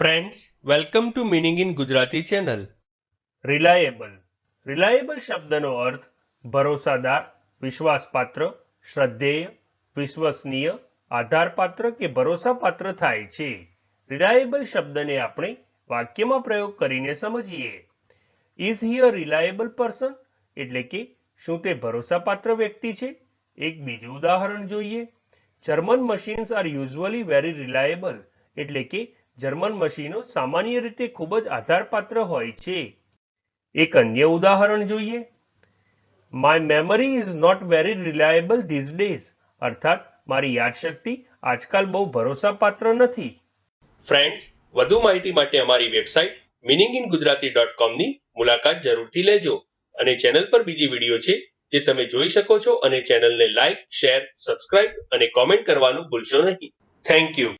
Friends welcome to meaning in Gujarati channel reliable reliable શબ્દનો અર્થ ભરોસાદાર, વિશ્વાસપાત્ર, શ્રદ્ધેય, વિશ્વસનીય, આધારપાત્ર કે ભરોસાપાત્ર થાય છે. રિલાયેબલ શબ્દને આપણે વાક્યમાં પ્રયોગ કરીને સમજીએ. Is he a reliable person એટલે કે શું તે ભરોસાપાત્ર વ્યક્તિ છે? એક બીજું ઉદાહરણ જોઈએ. German machines are usually very reliable એટલે કે જર્મન મશીનો સામાન્ય રીતે ખૂબ જ આધારપાત્ર હોય છે. એક અન્ય ઉદાહરણ જોઈએ. My memory is not very reliable these days અર્થાત, મારી યાદશક્તિ આજકાલ બહુ ભરોસાપાત્ર નથી. ફ્રેન્ડ્સ વધુ માહિતી માટે અમારી website meaning in Gujarati dot કોમની મુલાકાત જરૂરથી લેજો અને ચેનલ પર બીજી વીડિયો છે જે તમે જોઈ શકો છો અને ચેનલને લાઇક શેર સબસ્ક્રાઇબ અને કોમેન્ટ કરવાનું ભૂલશો નહીં. Thank you